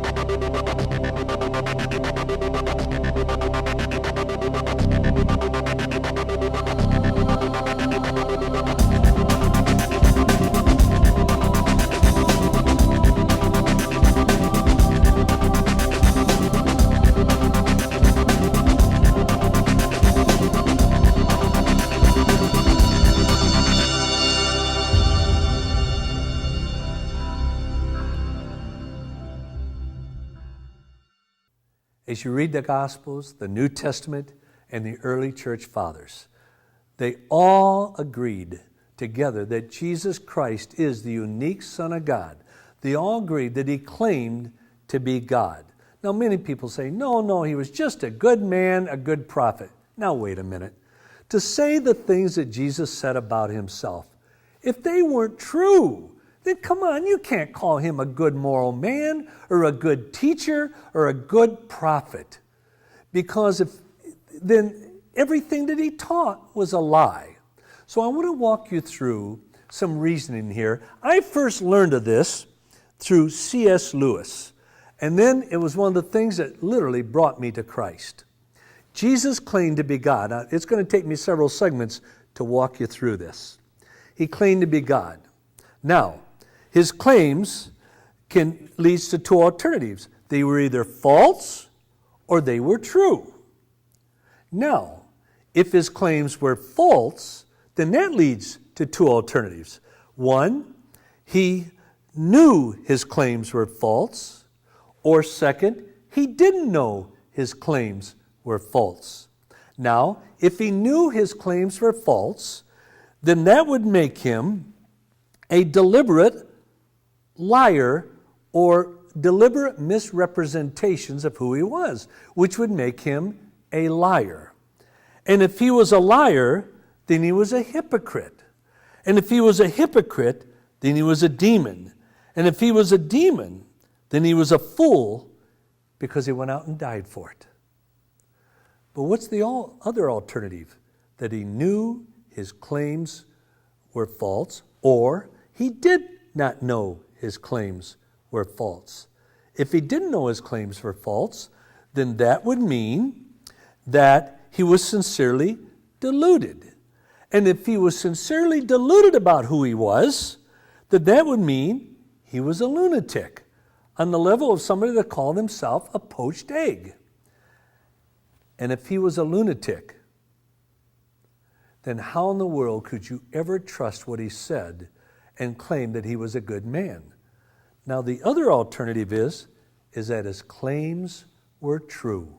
Thank you. As you read the Gospels, the New Testament, and the early church fathers, they all agreed together that Jesus Christ is the unique Son of God. They all agreed that he claimed to be God. Now, many people say, no, no, he was just a good man, a good prophet. Now, wait a minute. To say the things that Jesus said about himself, if they weren't true, then come on, you can't call him a good moral man or a good teacher or a good prophet. Because if then everything that he taught was a lie. So I want to walk you through some reasoning here. I first learned of this through C.S. Lewis. And then it was one of the things that literally brought me to Christ. Jesus claimed to be God. Now, it's going to take me several segments to walk you through this. He claimed to be God. Now, his claims can leads to two alternatives. They were either false or they were true. Now, if his claims were false, then that leads to two alternatives. One, he knew his claims were false, or second, he didn't know his claims were false. Now, if he knew his claims were false, then that would make him a deliberate liar or deliberate misrepresentations of who he was, which would make him a liar. And if he was a liar, then he was a hypocrite. And if he was a hypocrite, then he was a demon. And if he was a demon, then he was a fool because he went out and died for it. But what's the other alternative? That he knew his claims were false, or he did not know his claims were false. If he didn't know his claims were false, then that would mean that he was sincerely deluded. And if he was sincerely deluded about who he was, then that would mean he was a lunatic on the level of somebody that called himself a poached egg. And if he was a lunatic, then how in the world could you ever trust what he said and claim that he was a good man. Now the other alternative is is that his claims were true.